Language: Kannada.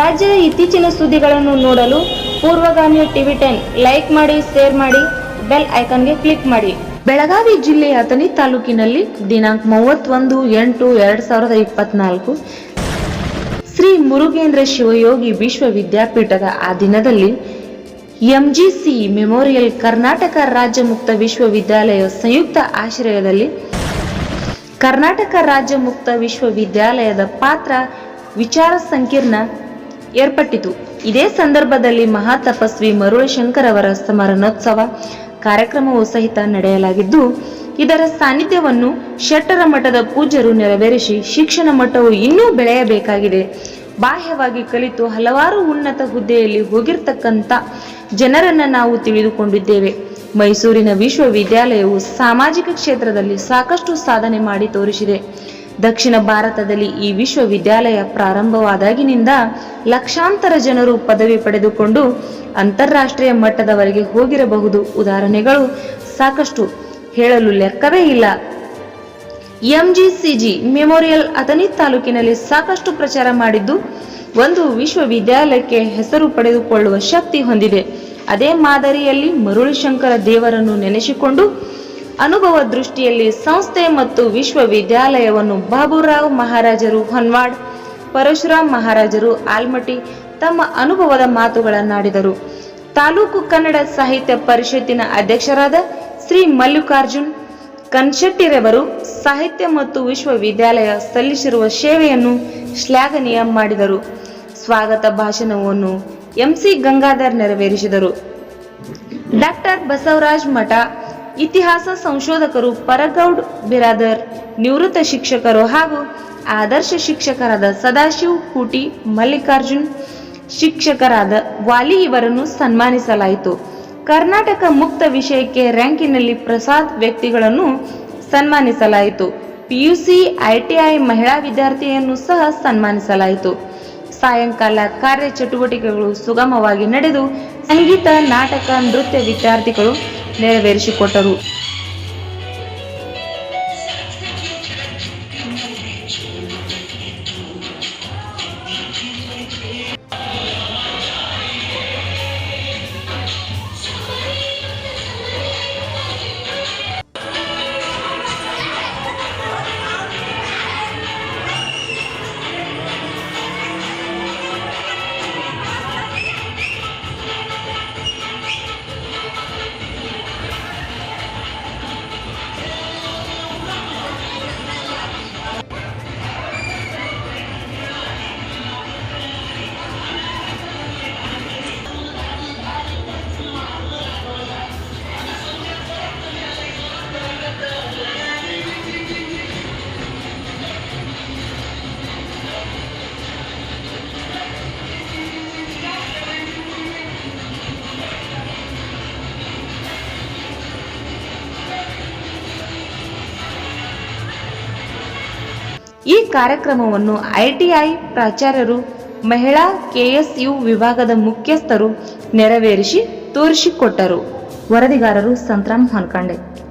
ರಾಜ್ಯದ ಇತ್ತೀಚಿನ ಸುದ್ದಿಗಳನ್ನು ನೋಡಲು ಪೂರ್ವಗಾಮಿ ಟಿವಿ ಟೆನ್ ಲೈಕ್ ಮಾಡಿ, ಶೇರ್ ಮಾಡಿ, ಬೆಲ್ ಐಕಾನ್ಗೆ ಕ್ಲಿಕ್ ಮಾಡಿ. ಬೆಳಗಾವಿ ಜಿಲ್ಲೆಯ ಅಥಣಿ ತಾಲೂಕಿನಲ್ಲಿ ದಿನಾಂಕ ಮೂವತ್ತೊಂದು ಎಂಟು ಎರಡ್ ಸಾವಿರದ ಇಪ್ಪತ್ನಾಲ್ಕು. ಶ್ರೀ ಮುರುಗೇಂದ್ರ ಶಿವಯೋಗಿ ವಿಶ್ವವಿದ್ಯಾಪೀಠದ ಆ ದಿನದಲ್ಲಿ ಎಂಜಿಸಿ ಮೆಮೋರಿಯಲ್ ಕರ್ನಾಟಕ ರಾಜ್ಯ ಮುಕ್ತ ವಿಶ್ವವಿದ್ಯಾಲಯ ಸಂಯುಕ್ತ ಆಶ್ರಯದಲ್ಲಿ ಕರ್ನಾಟಕ ರಾಜ್ಯ ಮುಕ್ತ ವಿಶ್ವವಿದ್ಯಾಲಯದ ಪಾತ್ರ ವಿಚಾರ ಸಂಕಿರಣ ಏರ್ಪಟ್ಟಿತು. ಇದೇ ಸಂದರ್ಭದಲ್ಲಿ ಮಹಾತಪಸ್ವಿ ಮರುಳಶಂಕರ್ ಅವರ ಸ್ಮರಣೋತ್ಸವ ಕಾರ್ಯಕ್ರಮವೂ ಸಹಿತ ನಡೆಯಲಾಗಿದ್ದು, ಇದರ ಸಾನ್ನಿಧ್ಯವನ್ನು ಶೆಟ್ಟರ ಮಠದ ಪೂಜ್ಯರು ನೆರವೇರಿಸಿ ಶಿಕ್ಷಣ ಮಠವು ಇನ್ನೂ ಬೆಳೆಯಬೇಕಾಗಿದೆ. ಬಾಹ್ಯವಾಗಿ ಕಲಿತು ಹಲವಾರು ಉನ್ನತ ಹುದ್ದೆಯಲ್ಲಿ ಹೋಗಿರ್ತಕ್ಕಂಥ ಜನರನ್ನ ನಾವು ತಿಳಿದುಕೊಂಡಿದ್ದೇವೆ. ಮೈಸೂರಿನ ವಿಶ್ವವಿದ್ಯಾಲಯವು ಸಾಮಾಜಿಕ ಕ್ಷೇತ್ರದಲ್ಲಿ ಸಾಕಷ್ಟು ಸಾಧನೆ ಮಾಡಿ ತೋರಿಸಿದೆ. ದಕ್ಷಿಣ ಭಾರತದಲ್ಲಿ ಈ ವಿಶ್ವವಿದ್ಯಾಲಯ ಪ್ರಾರಂಭವಾದಾಗಿನಿಂದ ಲಕ್ಷಾಂತರ ಜನರು ಪದವಿ ಪಡೆದುಕೊಂಡು ಅಂತಾರಾಷ್ಟ್ರೀಯ ಮಟ್ಟದವರೆಗೆ ಹೋಗಿರಬಹುದು. ಉದಾಹರಣೆಗಳು ಸಾಕಷ್ಟು ಹೇಳಲು ಲೆಕ್ಕವೇ ಇಲ್ಲ. ಎಂಜಿಸಿಜಿ ಮೆಮೋರಿಯಲ್ ಅಥಣಿ ತಾಲೂಕಿನಲ್ಲಿ ಸಾಕಷ್ಟು ಪ್ರಚಾರ ಮಾಡಿದ್ದು, ಒಂದು ವಿಶ್ವವಿದ್ಯಾಲಯಕ್ಕೆ ಹೆಸರು ಪಡೆದುಕೊಳ್ಳುವ ಶಕ್ತಿ ಹೊಂದಿದೆ. ಅದೇ ಮಾದರಿಯಲ್ಲಿ ಮರುಳಿಶಂಕರ ದೇವರನ್ನು ನೆನೆಸಿಕೊಂಡು ಅನುಭವ ದೃಷ್ಟಿಯಲ್ಲಿ ಸಂಸ್ಥೆ ಮತ್ತು ವಿಶ್ವವಿದ್ಯಾಲಯವನ್ನು ಬಾಬುರಾವ್ ಮಹಾರಾಜರು ಹೊನ್ವಾಡ್, ಪರಶುರಾಮ್ ಮಹಾರಾಜರು ಆಲ್ಮಟಿ ತಮ್ಮ ಅನುಭವದ ಮಾತುಗಳನ್ನಾಡಿದರು. ತಾಲೂಕು ಕನ್ನಡ ಸಾಹಿತ್ಯ ಪರಿಷತ್ತಿನ ಅಧ್ಯಕ್ಷರಾದ ಶ್ರೀ ಮಲ್ಲಿಕಾರ್ಜುನ್ ಕನ್ಶೆಟ್ಟಿರವರು ಸಾಹಿತ್ಯ ಮತ್ತು ವಿಶ್ವವಿದ್ಯಾಲಯ ಸಲ್ಲಿಸಿರುವ ಸೇವೆಯನ್ನು ಶ್ಲಾಘನೀಯ ಮಾಡಿದರು. ಸ್ವಾಗತ ಭಾಷಣವನ್ನು ಎಂಸಿ ಗಂಗಾಧರ್ ನೆರವೇರಿಸಿದರು. ಡಾಕ್ಟರ್ ಬಸವರಾಜ್ ಮಠ ಇತಿಹಾಸ ಸಂಶೋಧಕರು ಪರಗೌಡ್, ಬಿರಾದರ್, ನಿವೃತ್ತ ಶಿಕ್ಷಕರು ಹಾಗೂ ಆದರ್ಶ ಶಿಕ್ಷಕರಾದ ಸದಾಶಿವ್, ಕೂಟಿ, ಮಲ್ಲಿಕಾರ್ಜುನ್ ಶಿಕ್ಷಕರಾದ ವಾಲಿ ಇವರನ್ನು ಸನ್ಮಾನಿಸಲಾಯಿತು. ಕರ್ನಾಟಕ ಮುಕ್ತ ವಿಷಯಕ್ಕೆ ರ್ಯಾಂಕಿನಲ್ಲಿ ಪ್ರಸಾದ್ ವ್ಯಕ್ತಿಗಳನ್ನು ಸನ್ಮಾನಿಸಲಾಯಿತು. ಪಿಯುಸಿ, ಐಟಿಐ ಮಹಿಳಾ ವಿದ್ಯಾರ್ಥಿಯನ್ನು ಸಹ ಸನ್ಮಾನಿಸಲಾಯಿತು. ಸಾಯಂಕಾಲ ಕಾರ್ಯಚಟುವಟಿಕೆಗಳು ಸುಗಮವಾಗಿ ನಡೆದು ಸಂಗೀತ, ನಾಟಕ, ನೃತ್ಯ ವಿದ್ಯಾರ್ಥಿಗಳು నెరవేర్చి కొట్టరు. ಈ ಕಾರ್ಯಕ್ರಮವನ್ನು ಐಟಿಐ ಪ್ರಾಚಾರ್ಯರು ಮಹಿಳಾ ಕೆಎಸ್ಯು ವಿಭಾಗದ ಮುಖ್ಯಸ್ಥರು ನೆರವೇರಿಸಿ ತೋರಿಸಿಕೊಟ್ಟರು. ವರದಿಗಾರರು ಸಂತರಾಮ್ ಹೊನ್ಕಂಡೆ.